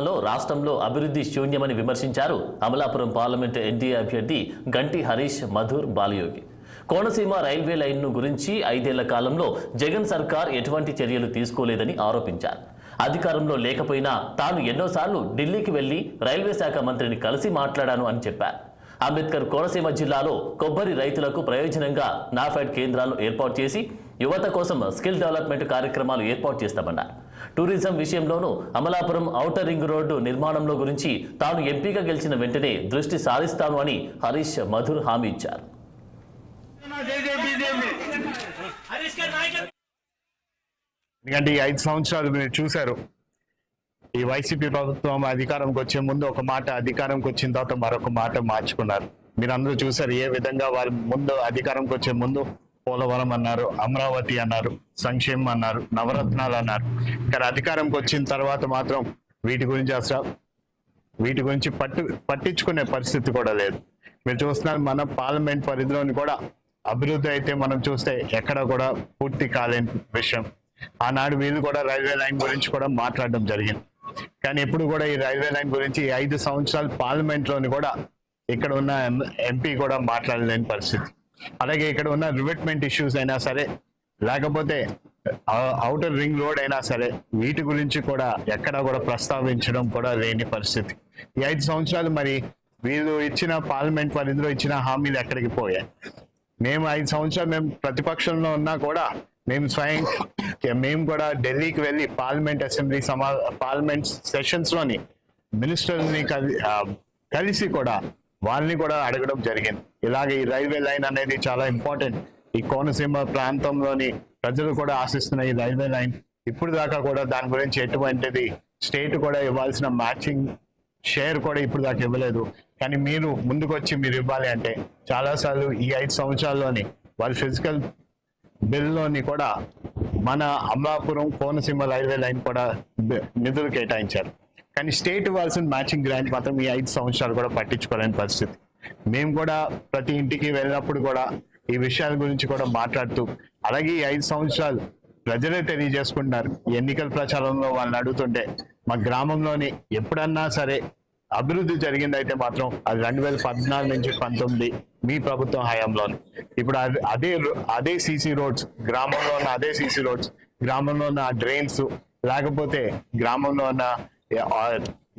లో రాష్ట్రంలో అభివృద్ధి శూన్యమని విమర్శించారు అమలాపురం పార్లమెంట్ ఎన్డీఏ అభ్యర్థి గంటి హరీష్ మధుర్ బాలయోగి. కోనసీమ రైల్వే లైన్ను గురించి ఐదేళ్ళ కాలంలో జగన్ సర్కార్ ఎటువంటి చర్యలు తీసుకోలేదని ఆరోపించారు. అధికారంలో లేకపోయినా తాను ఎన్నోసార్లు ఢిల్లీకి వెళ్ళి రైల్వే శాఖ మంత్రిని కలిసి మాట్లాడాను అని చెప్పారు. అంబేద్కర్ కోనసీమ జిల్లాలో కొబ్బరి రైతులకు ప్రయోజనంగా నాఫెడ్ కేంద్రాలను ఏర్పాటు చేసి యువత కోసం స్కిల్ డెవలప్మెంట్ కార్యక్రమాలు ఏర్పాటు చేస్తామన్నారు. టూరిజం విషయంలోనూ అమలాపురం ఔటర్ రింగ్ రోడ్డు నిర్మాణంలో గురించి తాను ఎంపీగా గెలిచిన వెంటనే దృష్టి సారిస్తాను అని హరీష్ మధుర్ హామీ ఇచ్చారు. ఎందుకంటే ఈ ఐదు సంవత్సరాలు మీరు చూశారు. ఈ వైసీపీ ప్రభుత్వం అధికారంకి వచ్చే ముందు ఒక మాట అధికారంకి వచ్చిన తర్వాత మరొక మాట మార్చుకున్నారు. మీరు అందరూ చూశారు ఏ విధంగా వారి ముందు అధికారంకి వచ్చే ముందు పోలవరం అన్నారు అమరావతి అన్నారు సంక్షేమం అన్నారు నవరత్నాలు అన్నారు. కానీ అధికారంకి వచ్చిన తర్వాత మాత్రం వీటి గురించి అసలు వీటి గురించి పట్టు పట్టించుకునే పరిస్థితి కూడా లేదు. మీరు చూస్తున్నారు మన పార్లమెంట్ పరిధిలోని కూడా అభివృద్ధి అయితే మనం చూస్తే ఎక్కడ కూడా పూర్తి కాలేని విషయం. ఆనాడు వీళ్ళు కూడా రైల్వే లైన్ గురించి కూడా మాట్లాడడం జరిగింది. కానీ ఎప్పుడు కూడా ఈ రైల్వే లైన్ గురించి ఐదు సంవత్సరాలు పార్లమెంట్లోని కూడా ఇక్కడ ఉన్న ఎంపీ కూడా మాట్లాడలేని పరిస్థితి. అలాగే ఇక్కడ ఉన్న రివెట్మెంట్ ఇష్యూస్ అయినా సరే లేకపోతే అవుటర్ రింగ్ రోడ్ అయినా సరే వీటి గురించి కూడా ఎక్కడా కూడా ప్రస్తావించడం కూడా లేని పరిస్థితి. ఈ ఐదు సంవత్సరాలు మరి వీళ్ళు ఇచ్చిన పార్లమెంట్ వారిందరూ ఇచ్చిన హామీలు ఎక్కడికి పోయాయి? మేము ఐదు సంవత్సరాలు మేము ప్రతిపక్షంలో ఉన్నా కూడా మేము స్వయం మేము కూడా ఢిల్లీకి వెళ్ళి పార్లమెంట్ అసెంబ్లీ సమా పార్లమెంట్ సెషన్స్లోని మినిస్టర్ని కలి కలిసి కూడా వాళ్ళని కూడా అడగడం జరిగింది. ఇలాగే ఈ రైల్వే లైన్ అనేది చాలా ఇంపార్టెంట్. ఈ కోనసీమ ప్రాంతంలోని ప్రజలు కూడా ఆశిస్తున్న ఈ రైల్వే లైన్ ఇప్పుడు దాకా కూడా దాని గురించి ఎటువంటిది స్టేట్ కూడా ఇవ్వాల్సిన మ్యాచింగ్ షేర్ కూడా ఇప్పుడు దాకా ఇవ్వలేదు. కానీ మీరు ముందుకొచ్చి మీరు ఇవ్వాలి అంటే చాలాసార్లు ఈ ఐదు సంవత్సరాల్లోని వాళ్ళ ఫిజికల్ బిల్లోని కూడా మన అమలాపురం కోనసీమ రైల్వే లైన్ కూడా నిధులు కేటాయించారు. కానీ స్టేట్ ఇవ్వాల్సిన మ్యాచింగ్ గ్రాంట్ మాత్రం ఈ ఐదు సంవత్సరాలు కూడా పట్టించుకోలేని పరిస్థితి. మేము కూడా ప్రతి ఇంటికి వెళ్ళినప్పుడు కూడా ఈ విషయాల గురించి కూడా మాట్లాడుతూ అలాగే ఈ ఐదు సంవత్సరాలు ప్రజలే తెలియజేసుకుంటున్నారు. ఎన్నికల ప్రచారంలో వాళ్ళని అడుగుతుంటే మా గ్రామంలోని ఎప్పుడన్నా సరే అభివృద్ధి జరిగిందైతే మాత్రం అది రెండు వేల పద్నాలుగు నుంచి పంతొమ్మిది మీ ప్రభుత్వం హయాంలో ఇప్పుడు అదే రో- అదే సీసీ రోడ్స్ గ్రామంలో ఉన్న అదే సీసీ రోడ్స్ గ్రామంలో ఉన్న డ్రైన్స్ లేకపోతే గ్రామంలో ఉన్న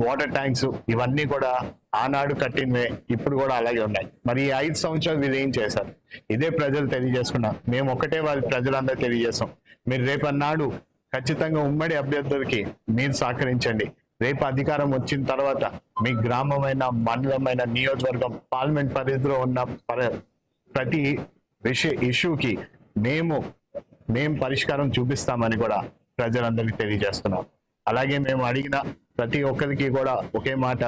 వాటర్ ట్యాంక్స్ ఇవన్నీ కూడా ఆనాడు కట్టినవే ఇప్పుడు కూడా అలాగే ఉన్నాయి. మరి ఈ ఐదు సంవత్సరాలు వీళ్ళు ఏం చేశారు? ఇదే ప్రజలు తెలియజేసుకున్నారు మేము ఒకటే వాళ్ళ ప్రజలందరూ తెలియజేస్తాం. మీరు రేపన్నాడు ఖచ్చితంగా ఉమ్మడి అభ్యర్థులకి మీరు సహకరించండి. రేపు అధికారం వచ్చిన తర్వాత మీ గ్రామమైన మండలమైన నియోజకవర్గం పార్లమెంట్ పరిధిలో ఉన్న ప్రతి విషయ ఇష్యూకి మేము మేము పరిష్కారం చూపిస్తామని కూడా ప్రజలందరికీ తెలియజేస్తున్నాం. అలాగే మేము అడిగిన ప్రతి ఒక్కరికి కూడా ఒకే మాట.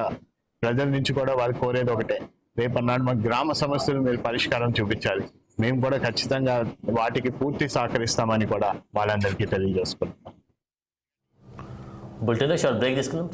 ప్రజల నుంచి కూడా వాళ్ళు కోరేది ఒకటే. రేపన్నాడు మా గ్రామ సమస్యలు మీరు పరిష్కారం చూపించాలి. మేము కూడా ఖచ్చితంగా వాటికి పూర్తి సహకరిస్తామని కూడా వాళ్ళందరికీ తెలియజేసుకుంటున్నాం. బులెటిన్లో షార్ట్ బ్రేక్ తీసుకుందాం